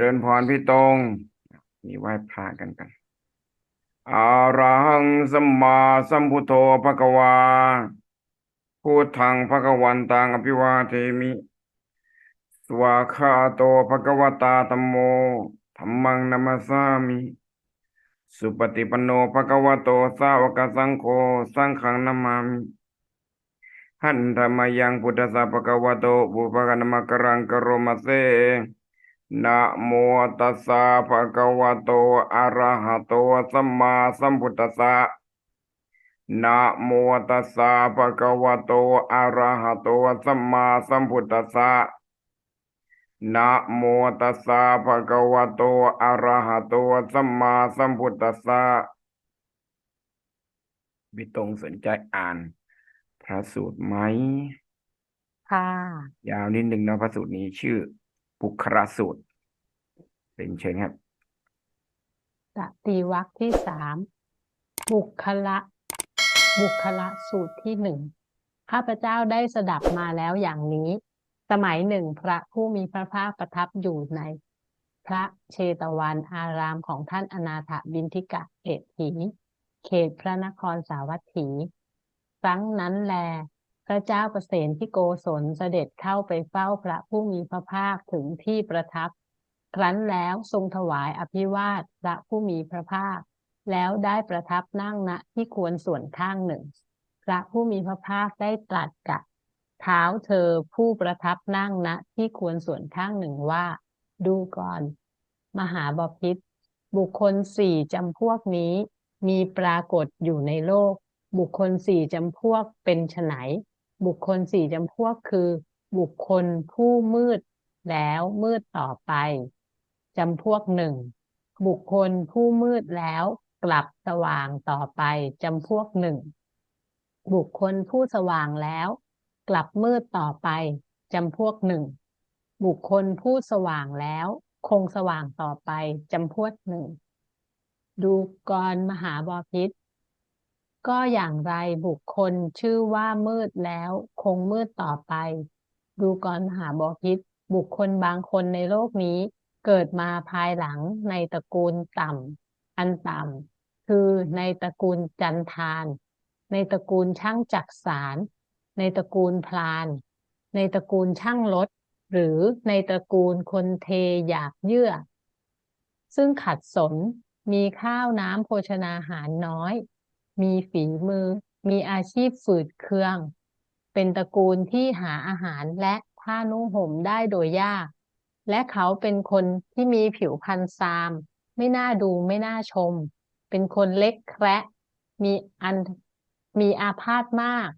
ริญพรพี่ตรงมีไหว้พระกันกันอาระหังสัมมาสัมพุทโธภะคะวาพุทธังภะคะวันตังอภิวาเทมิสวากขาโตภะคะวตาธัมโมธัมมังนัมสสามิ สุปฏิปันโนภะคะวะโตสาวกสังโฆสังฆังนามามิหันธรรมยังพุทธสสะภะคะวะโตบุพกนมกรังกโรมาเซ นะโมตัสสะภะคะวะโต อะระหะโต สัมมาสัมพุทธัสสะนะโมตัสสะภะคะวะโต อะระหะโต สัมมาสัมพุทธัสสะนะโมตัสสะภะคะวะโต อะระหะโต สัมมาสัมพุทธัสสะพี่ตรงสนใจอ่าน พระสูตรไหมค่ะ ยาวนิดนึงนะพระสูตรนี้ชื่อ ปุครสูตร เป็นเชิญครับตตีวรรที่สามบุคละบุคละสูตรที่หนึ่งข้าพเจ้าได้สดับมาแล้วอย่างนี้ สมัยหนึ่งพระผู้มีพระภาคประทับอยู่ใน พระเชตวันอารามของท่านอนาถบินทิกะเอถีเขตพระนครสาวัตถีครั้งนั้นแล พระเจ้าประเสนที่โกศลเสด็จเข้าไปเฝ้าพระผู้มีพระภาคถึงที่ประทับ ครั้นแล้วทรงถวายอภิวาทพระผู้มีพระภาค แล้วได้ประทับนั่งณที่ควรส่วนข้างหนึ่ง พระผู้มีพระภาคได้ตรัสกับเท้าเธอผู้ประทับนั่งณที่ควรส่วนข้างหนึ่งว่า ดูก่อน มหาบพิษบุคคลสี่จำพวกนี้มีปรากฏอยู่ในโลก บุคคลสี่จำพวกเป็นไฉน บุคคลสี่จำพวกคือ บุคคลผู้มืดแล้วมืดต่อไปจำพวกหนึ่งบุคคลผู้มืดแล้วกลับสว่างต่อไปจำพวกหนึ่งบุคคลผู้สว่างแล้ว กลับมืดต่อไปจำพวกหนึ่งบุคคลผู้สว่างแล้ว คงสว่างต่อไปจำพวกหนึ่งดูกรมหาบอพิษ ก็อย่างไรบุคคลชื่อว่ามืดแล้ว คงมืดต่อไป ดูกรมหาบอพิษบุคคลบางคนในโลกนี้ เกิดมาภายหลังในตระกูลต่ำอันต่ำคือในตระกูลจันทาน ในตระกูลช่างจักสาร ในตระกูลพลาน ในตระกูลช่างรถหรือในตระกูลคนเทหยาบเยื่อ ซึ่งขัดสนมีข้าวน้ำโภชนาหารน้อย มีฝีมือ มีอาชีพฝืดเคือง เป็นตระกูลที่หาอาหารและผ้านุ่งห่มได้โดยยาก และเขาเป็นคนที่มีผิวพรรณซาม ไม่น่าดูไม่น่าชม เป็นคนเล็กแคระมีอันมีอาพาธมาก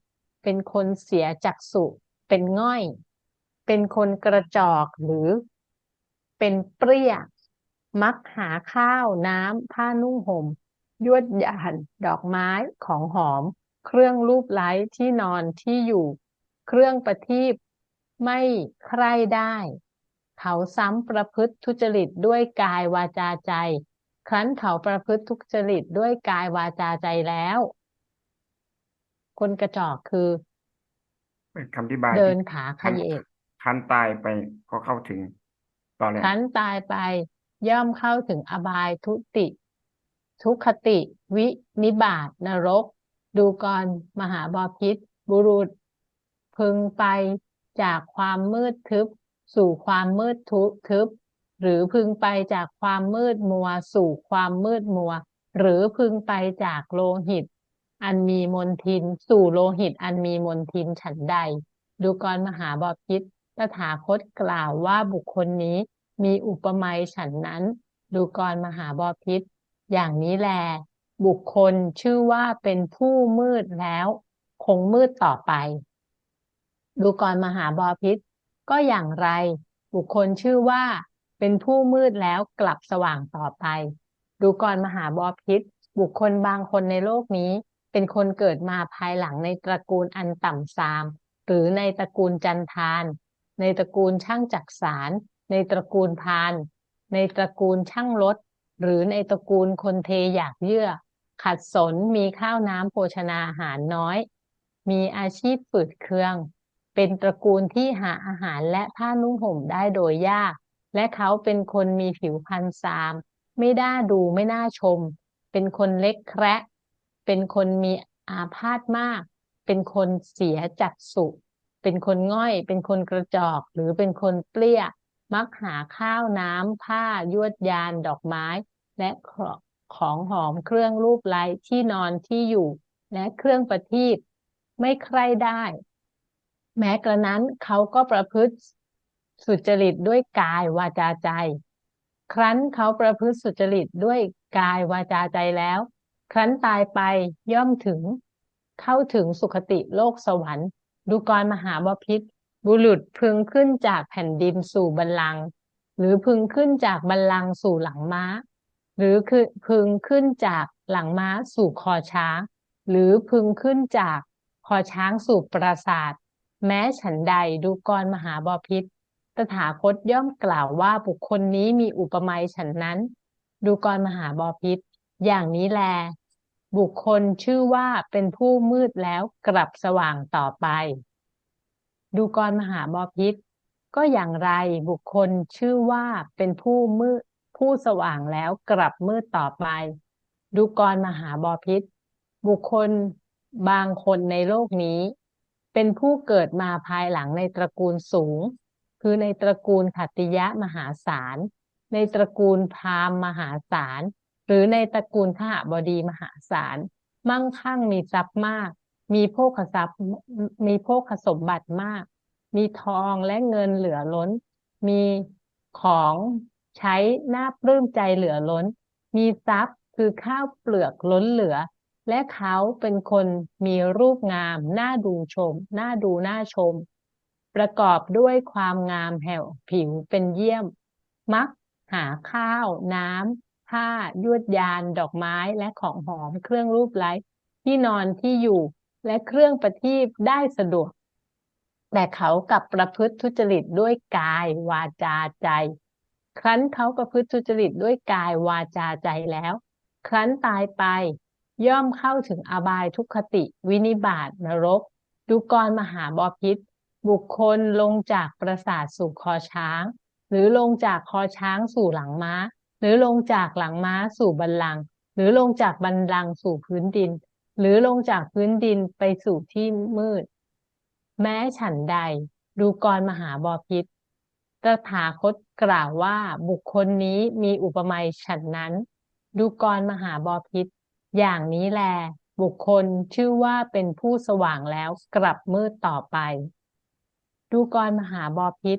เป็นคนเสียจักษุเป็นง่อย เป็นคนกระจอกหรือ เป็นเปรี้ย มักหาข้าวน้ำผ้านุ่งห่ม ยวดหยานดอกไม้ของหอม เครื่องรูปไล้ที่นอนที่อยู่ เครื่องประทีปไม่ใคร่ได้ เขาซ้ำประพฤติทุจริตด้วยกายวาจาใจ ครั้นเขาประพฤติทุจริตด้วยกายวาจาใจแล้ว คนกระจอกคือเป็นคำอธิบายเดินที่ขาเขคันยกคันตายไปก็เข้าถึงตอนแรกครั้นตายไปย่อมเข้าถึงอบายทุติ ทุกขติ วินิบาตนรก ดูกรมหาบอพิษ บุรุษ พึงไปจากความมืดทึบ สู่ความมืดทุทึบ หรือพึงไปจากความมืดมัว สู่ความมืดมัว หรือพึงไปจากโลหิต อันมีมนทิน สู่โลหิตอันมีมนทินฉันใด ดูกรมหาบอพิษตถาคตกล่าวว่าบุคคลนี้มีอุปมาฉันนั้น ดูกรมหาบอพิษ อย่างนี้แล บุคคลชื่อว่าเป็นผู้มืดแล้ว คงมืดต่อไป ดูกรมหาบอพิษ ก็อย่างไร บุคคลชื่อว่า เป็นผู้มืดแล้วกลับสว่างต่อไป ดูกรมหาบอพิษ บุคคลบางคนในโลกนี้ เป็นคนเกิดมาภายหลังในตระกูลอันต่ำทราม หรือในตระกูลจันทาน ในตระกูลช่างจักสาร ในตระกูลพาน ในตระกูลช่างรถ หรือในตระกูลคนเทอยากเยื่อ ขัดสนมีข้าวน้ำโภชนาอาหารน้อย มีอาชีพฝืดเคือง เป็นตระกูลที่หาอาหารและผ้านุ่งห่มได้โดยยาก และเขาเป็นคนมีผิวพรรณซาม ไม่น่าดูไม่น่าชม เป็นคนเล็กแคระเป็นคนมีอาพาธมาก เป็นคนเสียจัดสุ เป็นคนง่อย เป็นคนกระจอก หรือเป็นคนเปรี้ย มักหาข้าวน้ำผ้ายวดยานดอกไม้ และของหอมเครื่องรูปไล้ที่นอนที่อยู่ และเครื่องประทีปไม่ใคร่ได้ แม้กระนั้นเขาก็ประพฤติสุจริตด้วยกายวาจาใจ ครั้นเขาประพฤติสุจริตด้วยกายวาจาใจแล้ว ครั้นตายไปย่อมถึง เข้าถึงสุคติโลกสวรรค์ ดูกรมหาบพิษ บุรุษพึงขึ้นจากแผ่นดินสู่บัลลังก์หรือพึงขึ้นจากบัลลังก์สู่หลังม้า หรือคือพึงขึ้นจากหลังม้าสู่คอช้าง หรือพึงขึ้นจากคอช้างสู่ปราสาท แม้ฉันใดดูกรมหาบพิษตถาคตย่อมกล่าวว่าบุคคลนี้มีอุปมาฉันนั้น ดูกรมหาบพิษอย่างนี้แล บุคคลชื่อว่าเป็นผู้มืดแล้วกลับสว่างต่อไป ดูกรมหาบพิษ ก็อย่างไรบุคคลชื่อว่าเป็นผู้มืดผู้สว่างแล้วกลับมืดต่อไป ดูกรมหาบพิษ บุคคลบางคนในโลกนี้ เป็นผู้เกิดมาภายหลังในตระกูลสูง คือในตระกูลขัตติยะมหาศาล ในตระกูลพราหมณ์มหาศาล หรือในตระกูลขหบดีมหาศาล มั่งคั่งมีทรัพย์มาก มีโภคทรัพย์มีโภคสมบัติมาก มีทองและเงินเหลือล้น มีของใช้น่าปลื้มใจเหลือล้น มีทรัพย์คือข้าวเปลือกล้นเหลือ และเขาเป็นคนมีรูปงามน่าดูชมน่าดูน่าชม ประกอบด้วยความงามแห่วผิวเป็นเยี่ยม มักหาข้าว น้ำผ้ายวดยาน ดอกไม้และของหอมเครื่องรูปไล้ที่นอนที่อยู่ และเครื่องประทีปได้สะดวก แต่เขากลับประพฤติทุจริตด้วยกาย วาจาใจ ครั้นเขาประพฤติทุจริตด้วยกายวาจาใจแล้ว ครั้นตายไป ย่อมเข้าถึงอบายทุกขติ วินิบาตนรก ดูกรมหาบอพิษ บุคคลลงจากปราสาทสู่คอช้าง หรือลงจากคอช้างสู่หลังม้า หรือลงจากหลังม้าสู่บัลลัง หรือลงจากบัลลังสู่พื้นดิน หรือลงจากพื้นดินไปสู่ที่มืด แม้ฉันใด ดูกรมหาบอพิษตถาคตกล่าวว่าบุคคลนี้มีอุปมาฉันนั้น ดูกรมหาบอพิษ อย่างนี้แล บุคคลชื่อว่าเป็นผู้สว่างแล้วกลับมืดต่อไป ดูกรมหาบอพิษ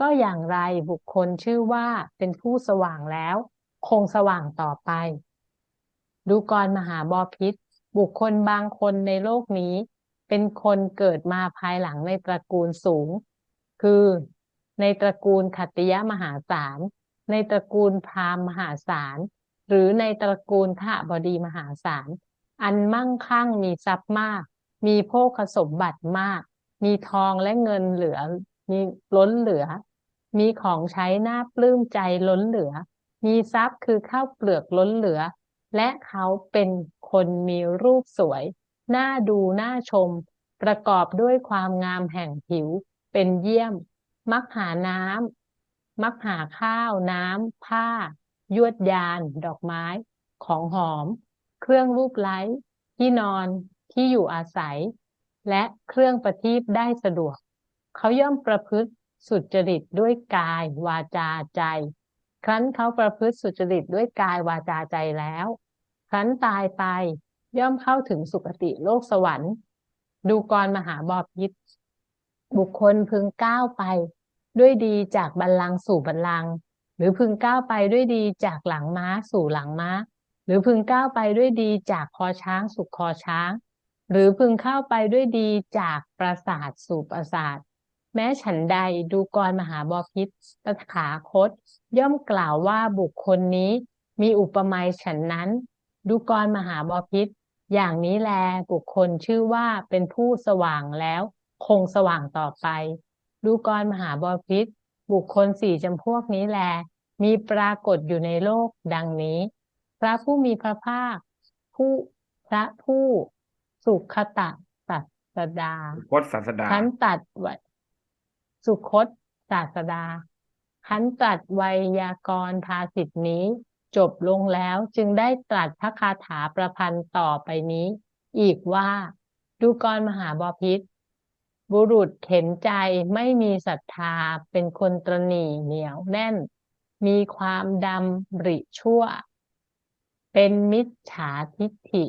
ก็อย่างไรบุคคลชื่อว่าเป็นผู้สว่างแล้ว คงสว่างต่อไป ดูกรมหาบอพิษ บุคคลบางคนในโลกนี้ เป็นคนเกิดมาภายหลังในตระกูลสูง คือในตระกูลขัตติยมหาศาล ในตระกูลพราหมณ์มหาศาล หรือในตระกูลขบดีมหาศาล อันมั่งคั่งมีทรัพย์มาก มีโภคสมบัติมาก มีทองและเงินเหลือ มีล้นเหลือ มีของใช้หน่าปลื้มใจล้นเหลือ มีทรัพย์คือข้าวเปลือกล้นเหลือ และเขาเป็น คนมีรูปสวย น่าดูน่าชม ประกอบด้วยความงามแห่งผิว เป็นเยี่ยม มักหาน้ำมักหาข้าว น้ำผ้า ยวดยาน ดอกไม้ ของหอม เครื่องรูปไล้ที่นอนที่อยู่อาศัย และเครื่องประทีปได้สะดวก เขาย่อมประพฤติสุจริตด้วยกาย วาจาใจ ครั้นเขาประพฤติสุจริตด้วยกายวาจาใจแล้ว ครั้นตายไปย่อมเข้าถึงสุคติโลกสวรรค์ ดูกรมหาบอพิษบุคคลพึงก้าวไปด้วยดีจากบัลลังก์สู่บัลลังก์หรือพึงก้าวไปด้วยดีจากหลังม้าสู่หลังม้า หรือพึงก้าวไปด้วยดีจากคอช้างสู่คอช้าง หรือพึงเข้าไปด้วยดีจากปราสาทสู่ปราสาท แม้ฉันใดดูกรมหาบอพิษตถาคต ย่อมกล่าวว่าบุคคลนี้มีอุปมาฉันนั้น ดูกรมหาบพิษ อย่างนี้แลบุคคลชื่อว่าเป็นผู้สว่างแล้ว คงสว่างต่อไป ดูกรมหาบพิษ บุคคลสี่จำพวกนี้แล มีปรากฏอยู่ในโลกดังนี้ พระผู้มีพระภาค ผู้พระผู้สุขตะสัสดาพจน์ศาสดาท่านตัดไว้สุคตศาสดาขันตรัสไวยากรณ์ภาสิทธินี้ จบลงแล้วจึงได้ตรัสพระคาถาประพันธ์ต่อไปนี้ อีกว่า ดูกรมหาบพิษบุรุษเข็นใจไม่มีศรัทธาเป็นคนตรณีเหนียวแน่น มีความดำริชั่ว เป็นมิจฉาทิฏฐิ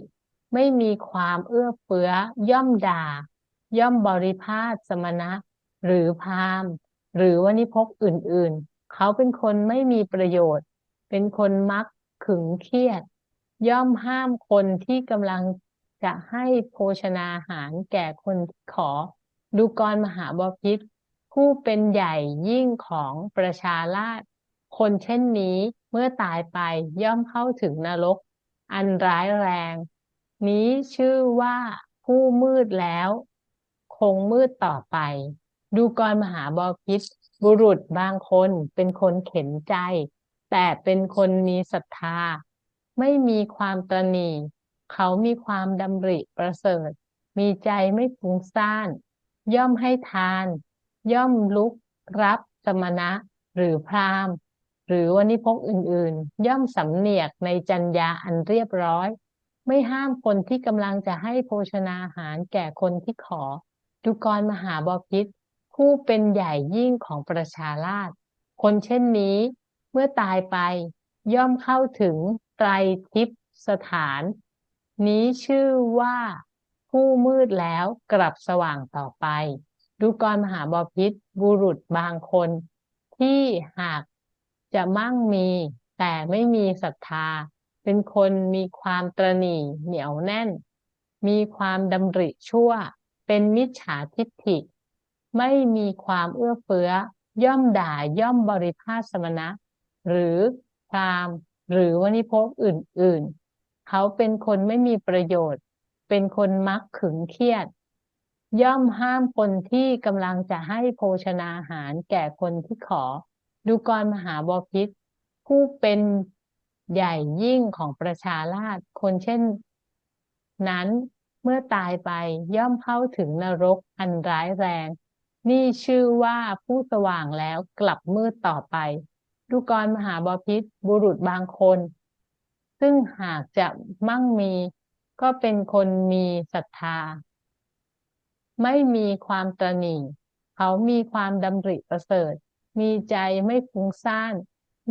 ไม่มีความเอื้อเฟื้อย่อมด่า ย่อมบริพาทสมณะ หรือพราหมณ์หรือวณิพกอื่นๆ เขาเป็นคนไม่มีประโยชน์ เป็นคนมักขึงเครียด ย่อมห้ามคนที่กำลังจะให้โภชนาหารแก่คนที่ขอ ดูกรมหาบพิตรผู้เป็นใหญ่ยิ่งของประชาราษฎร์คนเช่นนี้เมื่อตายไปย่อมเข้าถึงนรก อันร้ายแรง นี้ชื่อว่าผู้มืดแล้ว คงมืดต่อไป ดูกรมหาบพิตรบุรุษบางคนเป็นคนเข็นใจ แต่เป็นคนมีศรัทธา ไม่มีความตระหนี่เขามีความดำริประเสริฐ มีใจไม่ฟุ้งซ่าน ย่อมให้ทาน ย่อมลุกรับสมณะ หรือพราหมณ์ หรือวณิพกอื่นๆ ย่อมสำเนียกในจัญญาอันเรียบร้อย ไม่ห้ามคนที่กำลังจะให้โภชนาอาหารแก่คนที่ขอดูกรมหาบพิตรผู้เป็นใหญ่ยิ่งของประชาราษฎร์คนเช่นนี้ เมื่อตายไปย่อมเข้าถึงไตรทิพสถาน นี้ชื่อว่าผู้มืดแล้วกลับสว่างต่อไป ดูกรมหาบพิตรบุรุษบางคน ที่หากจะมั่งมี แต่ไม่มีศรัทธา เป็นคนมีความตระหนี่เหนียวแน่น มีความดำริชั่ว เป็นมิจฉาทิฏฐิ ไม่มีความเอื้อเฟื้อย่อมด่าย่อมบริพาสมณะ หรือพราหมณ์หรือวณิพกอื่นๆ เขาเป็นคนไม่มีประโยชน์ เป็นคนมักขึงเครียด ย่อมห้ามคนที่กำลังจะให้โภชนาอาหารแก่คนที่ขอ ดูกรมหาบพิตรผู้เป็นใหญ่ยิ่งของประชาราษฎร์คนเช่น นั้นเมื่อตายไปย่อมเข้าถึงนรกอันร้ายแรง นี่ชื่อว่าผู้สว่างแล้วกลับมืดต่อไป ดูกรมหาบพิตรบุรุษบางคน ซึ่งหากจะมั่งมีก็เป็นคนมีศรัทธา ไม่มีความตระหนี่เขามีความดำริประเสริฐ มีใจไม่ฟุ้งซ่าน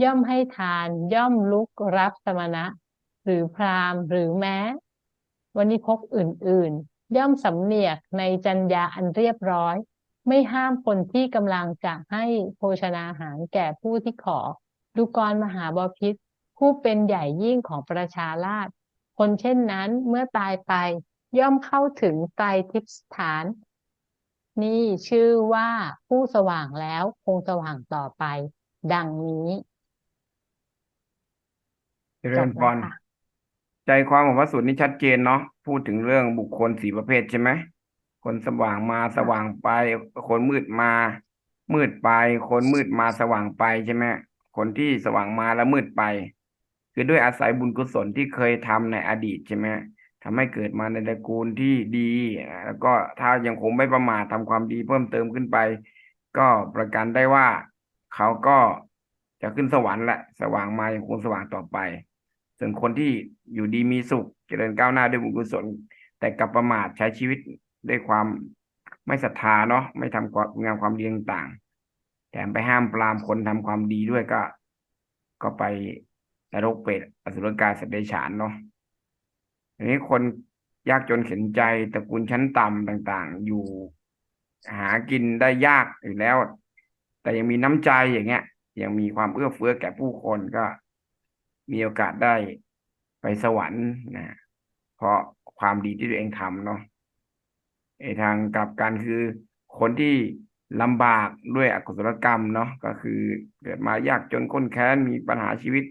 ย่อมให้ทาน ย่อมลุกรับสมณะ หรือพราหมณ์หรือแม้วณิพกอื่น ๆ ย่อมสำเนียกในจัญญาอันเรียบร้อย ไม่ห้ามคนที่กำลังจะให้โภชนาอาหารแก่ผู้ที่ขอ ดูกรมหาบพิตรผู้เป็นใหญ่ยิ่งของประชาราษฎร์คนเช่นนั้นเมื่อตายไปย่อมเข้าถึงไตรทิพย์สถาน นี่ชื่อว่าผู้สว่างแล้วคงสว่างต่อไป ดังนี้เจริญพรจบแล้วค่ะใจความของพระสูตรนี้ชัดเจนเนาะพูดถึงเรื่องบุคคลสี่ประเภทใช่ไหม คนสว่างมาสว่างไป คนมืดมา มืดไป คนมืดมาสว่างไปใช่ไหมคนที่สว่างมาแล้วมืดไป คือด้วยอาศัยบุญกุศลที่เคยทำในอดีตใช่ไหมทำให้เกิดมาในตระกูลที่ดีอ่าแล้วก็ถ้ายังคงไม่ประมาททำความดีเพิ่มเติมขึ้นไป ก็ประกันได้ว่าเขาก็จะขึ้นสวรรค์แหละ สว่างมายังคงสว่างต่อไป ส่วนคนที่อยู่ดีมีสุข เจริญก้าวหน้าด้วยบุญกุศล แต่กลับประมาทใช้ชีวิต ด้วยความไม่ศรัทธาเนาะไม่ทำความงามความดีต่างๆแถมไปห้ามปรามคนทำความดีด้วยก็ ก็ไปนรกเปรตอสุรกายสัตว์เดรัจฉานเนาะทีนี้คนยากจนเข็นใจตระกูลชั้นต่ำต่าง ๆ อยู่หากินได้ยากอยู่แล้ว แต่ยังมีน้ำใจอย่างเงี้ย ยังมีความเอื้อเฟื้อแก่ผู้คนก็มีโอกาสได้ไปสวรรค์นะเพราะความดีที่ตัวเองทำเนาะ ทางกลับกันคือ คนที่ลำบากด้วยอกุศลกรรมเนาะก็คือเกิดมายากจนข้นแค้นมีปัญหาชีวิต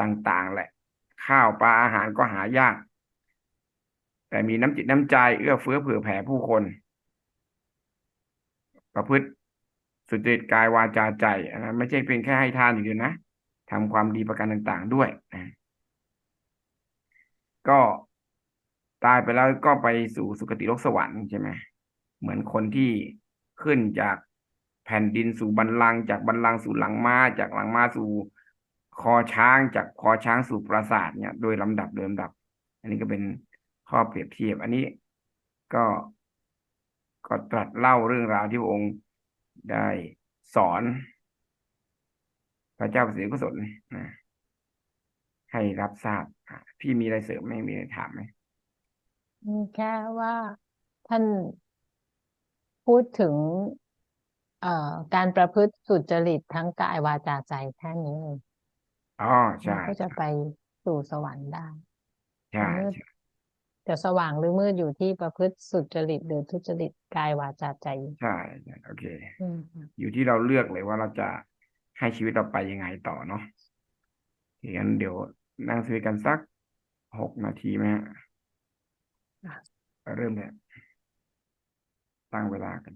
ต่าง ๆ แหละ ข้าวปลาอาหารก็หายาก แต่มีน้ำจิตน้ำใจเอื้อเฟื้อเผื่อแผ่ผู้คน ประพฤติสุจริตกายวาจาใจนะไม่ใช่เพียงแค่ให้ทานอย่างเดียวนะทำความดีประการต่าง ๆ ด้วยนะก็ ตายไปแล้วก็ไปสู่สุคติโลกสวรรค์ใช่ไหมเหมือนคนที่ขึ้นจากแผ่นดินสู่บัลลังจากบัลลังสู่หลังม้าจากหลังม้าสู่คอช้างจากคอช้างสู่ปราสาทเนี่ย โดยลำดับโดยลำดับ อันนี้ก็เป็นข้อเปรียบเทียบ อันนี้ก็ก็ตรัสเล่าเรื่องราวที่พระองค์ได้สอน พระเจ้าประสิทธิกุศลนะให้รับทราบพี่มีอะไรเสริมไหมมีอะไรถามไหม แค่ว่าท่านพูดถึง เอ่อ การประพฤติสุจริตทั้งกายวาจาใจแค่นี้เองอ๋อแล้วใช่ก็จะไปสู่สวรรค์ได้ใช่มืดใช่จะสว่างหรือมืดอยู่ที่ประพฤติสุจริตหรือทุจริตกายวาจาใจใช่ใช่โอเค อืมอยู่ที่เราเลือกเลยว่าเราจะให้ชีวิตเราไปยังไงต่อเนาะงั้นเดี๋ยวนั่งสวิตกันสักหกนาทีไหมฮะอะ เริ่มเลยตั้งเวลากัน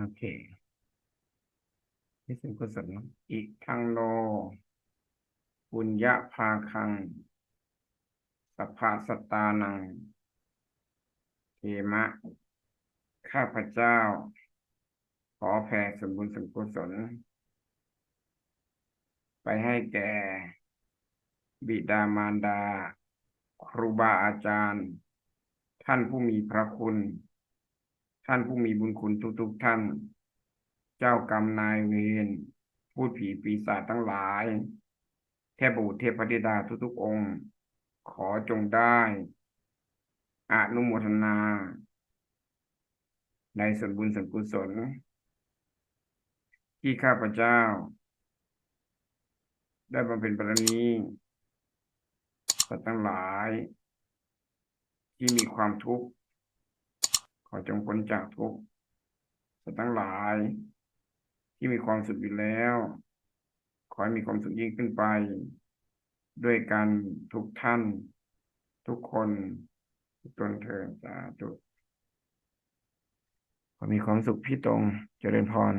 โอเคนี่เป็นกุศลนอะอิทังโนปุญญาภาคังสัพพะสตานังเทมะ ข้าพเจ้า ขอแผ่ส่วนบุญส่วนกุศล ไปให้แก่ บิดามารดา ครูบาอาจารย์ ท่านผู้มีพระคุณ ท่านผู้มีบุญคุณทุกๆท่าน เจ้ากรรมนายเวรพูดผีปีศาจทั้งหลาย เทพบุตรเทพธิดาทุกๆองค์ ขอจงได้อนุโมทนา ในส่วนบุญส่วนกุศล ที่ข้าพเจ้า ได้บำเพ็ญบารมีสัตว์ทั้งหลาย ที่มีความทุกข์ ขอจงพ้นจากทุกข์สัตว์ทั้งหลาย ที่มีความสุขอยู่แล้ว ขอให้มีความสุขยิ่งขึ้นไป ด้วยกันทุกท่าน ทุกคนทุกตนเถิดสาธุขอมีความสุขพี่ตรงเจริญพร